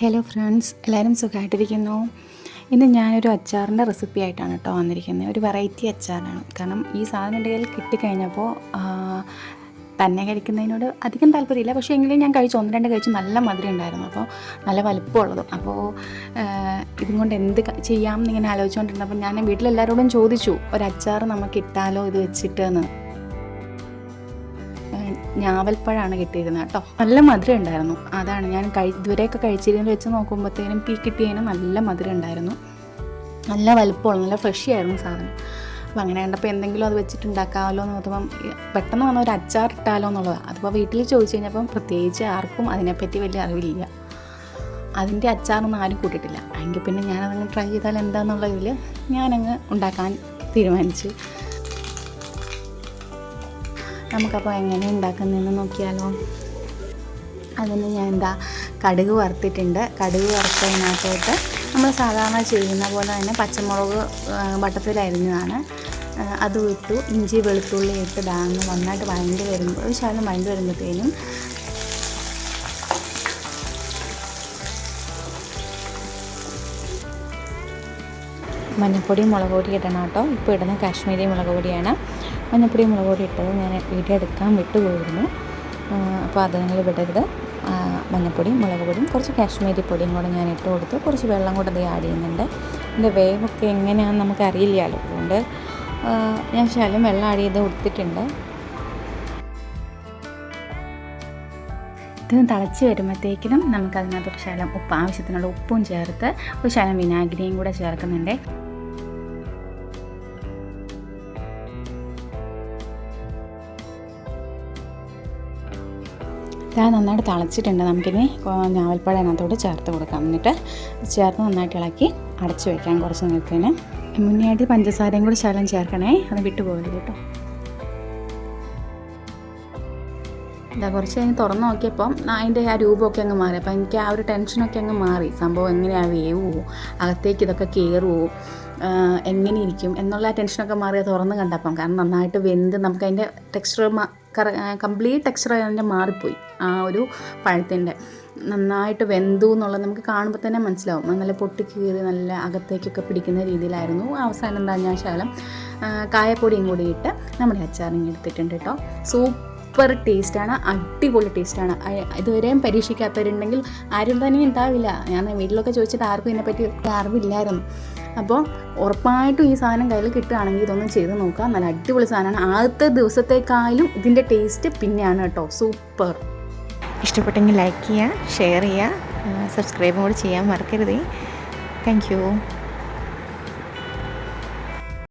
Hello friends എല്ലാവരും സുഖമായിട്ടിരിക്കുന്നു. ഇന്ന് ഞാനൊരു അച്ചാറിന്റെ റെസിപ്പി ആയിട്ടാണ് കേട്ടോ വന്നിരിക്കുന്നത്. ഒരു വെറൈറ്റി അച്ചാറാണ്. കാരണം ഈ സാധനം എന്റെ കയ്യിൽ കിട്ടിക്കഴിഞ്ഞപ്പോൾ തന്നെ കഴിക്കുന്നതിനോട് അധികം താല്പര്യമില്ല. പക്ഷേ എങ്കിലും ഞാൻ കഴിച്ചു. ഒന്ന് രണ്ട് കഴിച്ച് നല്ല മധുരം ഉണ്ടായിരുന്നു. അപ്പോൾ നല്ല വലിപ്പമുള്ളതും. അപ്പോൾ ഇതും കൊണ്ട് എന്ത് ചെയ്യാം എന്നിങ്ങനെ ആലോചിച്ചുകൊണ്ടിരുന്നപ്പോൾ ഞാൻ വീട്ടിലെല്ലാവരോടും ചോദിച്ചു ഒരു അച്ചാർ നമുക്ക് ഇട്ടാലോ ഇത് വെച്ചിട്ട്? എന്ന്. ഞാവൽപ്പഴമാണ് കിട്ടിയിരുന്നത് കേട്ടോ. നല്ല മധുരം ഉണ്ടായിരുന്നു. അതാണ് ഞാൻ കഴി ഇതുവരെയൊക്കെ കഴിച്ചിരുന്നത് വെച്ച് നോക്കുമ്പോഴത്തേനും പീ കിട്ടിയതിന് നല്ല മധുരം ഉണ്ടായിരുന്നു. നല്ല വലുപ്പമുള്ള നല്ല ഫ്രഷ് ആയിരുന്നു സാധനം. അപ്പോൾ അങ്ങനെ കണ്ടപ്പോൾ എന്തെങ്കിലും അത് വെച്ചിട്ട് ഉണ്ടാക്കാമല്ലോ എന്ന് നോക്കുമ്പം പെട്ടെന്ന് വന്ന ഒരു അച്ചാർ ഇട്ടാലോ എന്നുള്ളതാണ് അതിപ്പോൾ വീട്ടിൽ ചോദിച്ചു കഴിഞ്ഞപ്പം പ്രത്യേകിച്ച് ആർക്കും അതിനെപ്പറ്റി വലിയ അറിവില്ല. അതിന്റെ അച്ചാറൊന്നും ആരും കൂട്ടിയിട്ടില്ല എങ്കിൽ പിന്നെ ഞാനതങ്ങ് ട്രൈ ചെയ്താൽ എന്താണെന്നുള്ള ഇതിൽ ഞാനങ്ങ് ഉണ്ടാക്കാൻ തീരുമാനിച്ചു. നമുക്കപ്പോൾ എങ്ങനെ ഉണ്ടാക്കുന്നതെന്ന് നോക്കിയാലോ. അതിന് ഞാൻ എന്താ കടുക് വറുത്തിട്ടുണ്ട്. കടുക് വറുത്തതിനകത്തോട്ട് നമ്മൾ സാധാരണ ചെയ്യുന്ന പോലെ തന്നെ പച്ചമുളക് വട്ടത്തിൽ അരിഞ്ഞതാണ്. അതും ഇട്ടു. ഇഞ്ചി വെളുത്തുള്ളി ഇട്ട് ദാന്ന് നന്നായിട്ട് വഴണ്ടി വരുമ്പോൾ ഒരു ശകലം വഴണ്ടി വരുമ്പോഴത്തേനും മഞ്ഞൾപ്പൊടി മുളക് പൊടി ഇടണം കേട്ടോ. ഇപ്പോൾ ഇടുന്ന കാശ്മീരി മുളക് പൊടിയാണ്. മഞ്ഞൾപ്പൊടി മുളക് പൊടി ഇട്ടത് ഞാൻ വീഡിയോ എടുക്കാൻ വിട്ടുപോയിരുന്നു അപ്പോൾ അത് നിങ്ങൾ വിടരുത് ആ, മഞ്ഞൾപ്പൊടി മുളക് പൊടിയും കുറച്ച് കാശ്മീരി പൊടിയും കൂടെ ഞാൻ ഇട്ട് കൊടുത്തു. കുറച്ച് വെള്ളം കൂടെ അത് ആഡ് ചെയ്യുന്നുണ്ട്. എന്റെ വേവൊക്കെ എങ്ങനെയാണെന്ന് നമുക്ക് അറിയില്ലല്ലോ അതുകൊണ്ട് ഞാൻ ശകലം വെള്ളം ആഡ് ചെയ്ത് കൊടുത്തിട്ടുണ്ട്. ഇത് തിളച്ച് വരുമ്പോഴത്തേക്കിനും നമുക്ക് അതിനകത്തൊരു ശകലം ഉപ്പ് ആവശ്യത്തിനുള്ള ഉപ്പും ചേർത്ത് ഒരു ശകലം വിനാഗിരിയും കൂടെ ചേർക്കുന്നുണ്ട്. ഇത് നന്നായിട്ട് തിളച്ചിട്ടുണ്ട്. നമുക്കിനി ഞാവൽപ്പഴ അതിനകത്തോട്ട് ചേർത്ത് കൊടുക്കാം. എന്നിട്ട് ചേർത്ത് നന്നായിട്ട് ഇളക്കി അടച്ചു വെക്കാം കുറച്ച് നേരത്തിന്. മുന്നേ ആയിട്ട് പഞ്ചസാരയും കൂടി ശകലം ചേർക്കണേ. അത് വിട്ടുപോകരുത് കേട്ടോ. ഇതാ കുറച്ച് കഴിഞ്ഞ് തുറന്ന് നോക്കിയപ്പം അതിന്റെ ആ രൂപമൊക്കെ അങ്ങ് മാറി. അപ്പം എനിക്ക് ആ ഒരു ടെൻഷനൊക്കെ അങ്ങ് മാറി. സംഭവം എങ്ങനെയാണ് വേവുമോ അകത്തേക്ക് ഇതൊക്കെ കയറുമോ എങ്ങനെ ഇരിക്കും? എന്നുള്ള ആ ടെൻഷനൊക്കെ മാറി തുറന്ന് കണ്ടപ്പം. കാരണം നന്നായിട്ട് വെന്ത് നമുക്ക് അതിന്റെ ടെക്സ്ചർ കംപ്ലീറ്റ് ടെക്സ്ചർ അതിന്റെ മാറിപ്പോയി. ആ ഒരു പഴത്തിന്റെ. നന്നായിട്ട് വെന്തു എന്നുള്ളത് നമുക്ക് കാണുമ്പോൾ തന്നെ മനസ്സിലാവും. നല്ല പൊട്ടിക്കീറി നല്ല അകത്തേക്കൊക്കെ പിടിക്കുന്ന രീതിയിലായിരുന്നു. അവസാനം എന്താ ഞാൻ ശകലം കായപ്പൊടിയും കൂടി ഇട്ട് നമ്മുടെ അച്ചാറിങ് എടുത്തിട്ടുണ്ട് കേട്ടോ. സൂപ്പർ ടേസ്റ്റാണ് അടിപൊളി ടേസ്റ്റാണ്. ഇതുവരെയും പരീക്ഷിക്കാത്തവരുണ്ടെങ്കിൽ ആരും തന്നെ ഉണ്ടാവില്ല. ഞാൻ വീട്ടിലൊക്കെ ചോദിച്ചിട്ട് ആർക്കും ഇതിനെപ്പറ്റി അറിവില്ലായിരുന്നു. അപ്പോൾ ഉറപ്പായിട്ടും ഈ സാധനം കയ്യിൽ കിട്ടുകയാണെങ്കിൽ ഇതൊന്ന് ചെയ്ത് നോക്കാം. നല്ല അടിപൊളി സാധനമാണ്. ആദ്യത്തെ ദിവസത്തേക്കായാലും ഇതിന്റെ ടേസ്റ്റ് പിന്നെയാണ് കേട്ടോ. സൂപ്പർ. ഇഷ്ടപ്പെട്ടെങ്കിൽ ലൈക്ക് ചെയ്യുക ഷെയർ ചെയ്യുക സബ്സ്ക്രൈബും കൂടി ചെയ്യാൻ മറക്കരുതേ. താങ്ക്